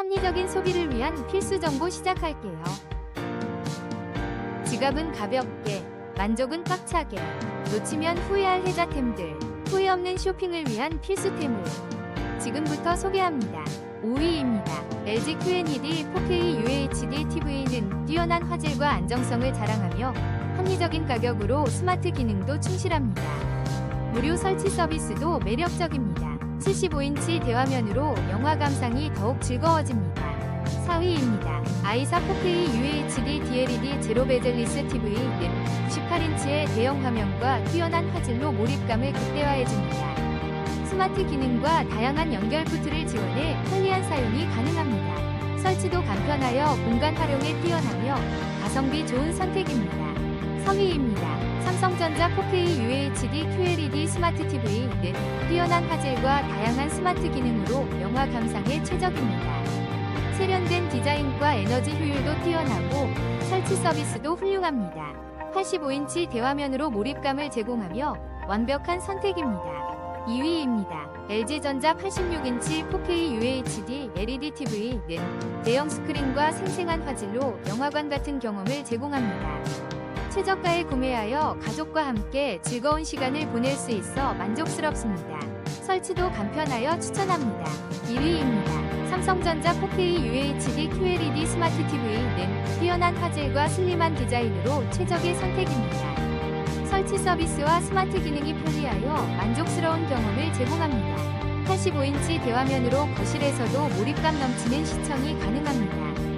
합리적인 소비를 위한 필수 정보 시작할게요. 지갑은 가볍게, 만족은 꽉차게, 놓치면 후회할 혜자템들, 후회 없는 쇼핑을 위한 필수템을 지금부터 소개합니다. 5위입니다. LG QNED 4K UHD TV는 뛰어난 화질과 안정성을 자랑하며 합리적인 가격으로 스마트 기능도 충실합니다. 무료 설치 서비스도 매력적입니다. 75인치 대화면으로 영화 감상이 더욱 즐거워집니다. 4위입니다. 아이사 4K UHD DLED 제로 베젤리스 TV는 98인치의 대형 화면과 뛰어난 화질로 몰입감을 극대화해줍니다. 스마트 기능과 다양한 연결 포트를 지원해 편리한 사용이 가능합니다. 설치도 간편하여 공간 활용에 뛰어나며 가성비 좋은 선택입니다. 3위입니다. 삼성전자 4K UHD QLED 스마트 TV는 뛰어난 화질과 다양한 스마트 기능으로 영화 감상에 최적입니다. 세련된 디자인과 에너지 효율도 뛰어나고 설치 서비스도 훌륭합니다. 85인치 대화면으로 몰입감을 제공하며 완벽한 선택입니다. 2위입니다. LG전자 86인치 4K UHD LED TV는 대형 스크린과 생생한 화질로 영화관 같은 경험을 제공합니다. 최저가에 구매하여 가족과 함께 즐거운 시간을 보낼 수 있어 만족스럽습니다. 설치도 간편하여 추천합니다. 1위입니다. 삼성전자 4K UHD QLED 스마트 TV는 뛰어난 화질과 슬림한 디자인으로 최적의 선택입니다. 설치 서비스와 스마트 기능이 편리하여 만족스러운 경험을 제공합니다. 85인치 대화면으로 거실에서도 몰입감 넘치는 시청이 가능합니다.